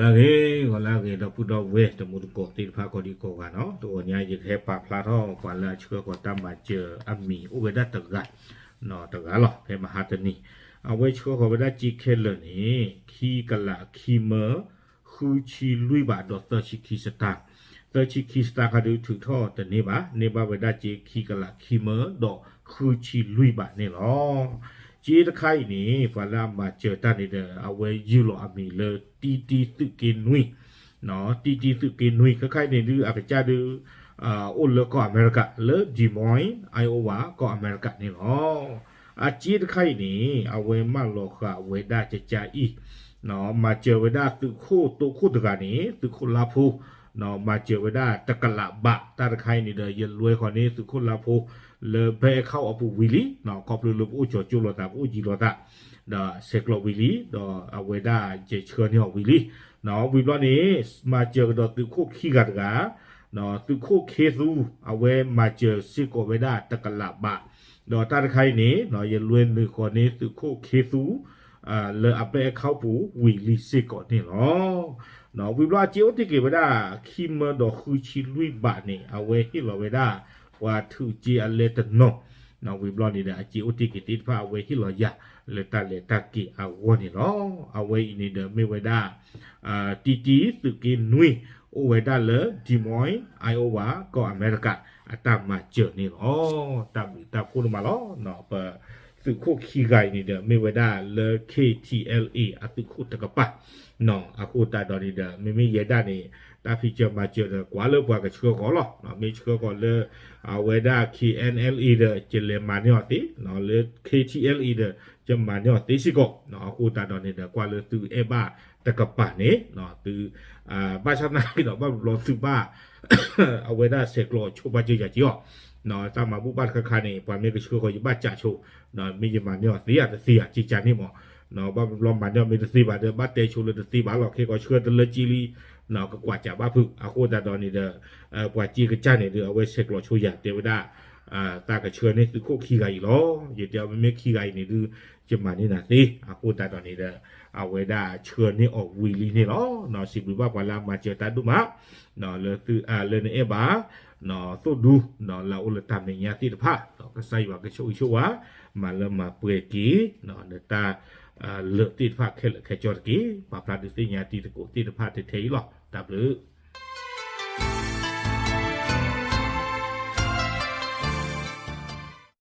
လာကေခေါ်လာကေတော့ပူတော့ဝဲတမှုကိုတိဖာကိုဒီကိုကနော်တို့ညာရခဲပါဖလာတော့ကွာလာချေကိုတမ်းမကျအမီဥဝဒတကနော်တကလောဖေမဟာတနီအဝဲချေကိုဝဒကြည့်ခဲလနေခီကလာခီမခူချီလွိပါတော့တချီခီစတာတချီခီစတာကဒူထူထောတနေပါနေပါဝဒကြည့်ခီကလာခီမတော့ခူချီလွိပါနေလော ကျေးတခိုင်နေဖလာမှာကျေတတ်နေတဲ့အဝဲယူလောအမီလေတီတီတုကေ နွိနော်တီတီတုကေနွိခခိုင်နေလူအပကြတူအာအိုလကောအမေရိကလေဒီမွိုင်းအိုင်အိုဝါကောအမေရိကနေလောအကျေးတခိုင်နေအဝဲမလောခဝေဒကြကြဤနော်မှာကျေဝဒတုခိုတုခိုတကနေတုခိုလာဖူနော်မှာကျေဝဒတကလဘတာတခိုင်နေတဲ့ရလွဲခေါ်နေတုခိုလာဖူ le be khau apu wili no ko plu lu u cho chu lo ta u ji lo ta da se klo wili do aweda je chhe ni wili no wi lo ni ma je do tu khu khi ga ga no tu khu khe su awe ma je si ko weda ta ka la ba do ta ta khai ni no ye luen ni ko ni tu khu khe su a le ape khau pu wili si ko ni lo no wi lo ji o ti ke weda khi ma do khu chi lui ba ni awe hi lo weda ဝါထုจีအလေတနောနော်ဝီဘလော့နေတဲ့အချီဥတိကတိဖာဝေဟီလောယလေတလေတကီအဝနေလောအဝေနေဒမေဝဒါအာတီတီစုကီနွိအိုဝဒါလေဒီမွိုင်းအိုင်အိုဝါကောအမေရိကအတမကျနေလောတမ်တခုနမလောနော်ပ စုခုခီဂိုင်နေတဲ့မေဝဒါလေ KTLA အတုခုတကပနော်အခုတာတော်နေတဲ့မိမိရဒနေတာဖီချမချေကွာလောပွားကချေကောလောနော်မေချေကောလေအဝဒါ KNLA တဲ့ကျလေမနီယတိနော်လေ KTLA တဲ့ကျမနီယတိစီကောနော်အခုတာတော်နေတဲ့ကွာလေသူအေဘာတကပနေနော်သူအာဘာချနာတော့ဘာလို့သူဘာအဝဒါဆေကလောချိုပါကြကြကြော နော်တမဘူပတ်ခခနေပါမေကချိုကိုယဘချချိုနော်မိယမနီယတိရတစီရကြည်ချာနေမောနော်ဘာလို့မန်ယောမေတစီပါတဲ့ဘတ်တေချိုလေတစီပါလောခေကိုချွတ်တလချီလီနော်ကကွာကြပါဖုအခုတတော်နေတဲ့အဲပွာကြီးကကြနေတဲ့အဝဲဆက်ကလောချိုရတေဝဒ အာတာကချွနေသူခုခီကကြီးလောရေတယောမမေခီကကြီးနေသူကျမနေနာသေးအခုတတော်နေတဲ့အဝဲဒါချွနေအော်ဝီလီနေလောနော်စီဘူဘပွာလာမချတာဒုမနော်လေသူအာလေနေဘာနော်သုဒူနော်လာဥလတမညာတိတဖာနော်ကဆိုင်ဝကချိုချိုဝါမလမပွေကီနော်နတာ le ti pha khel khe chor ki pa pra ti nya ti ko ti pha ti thei lo w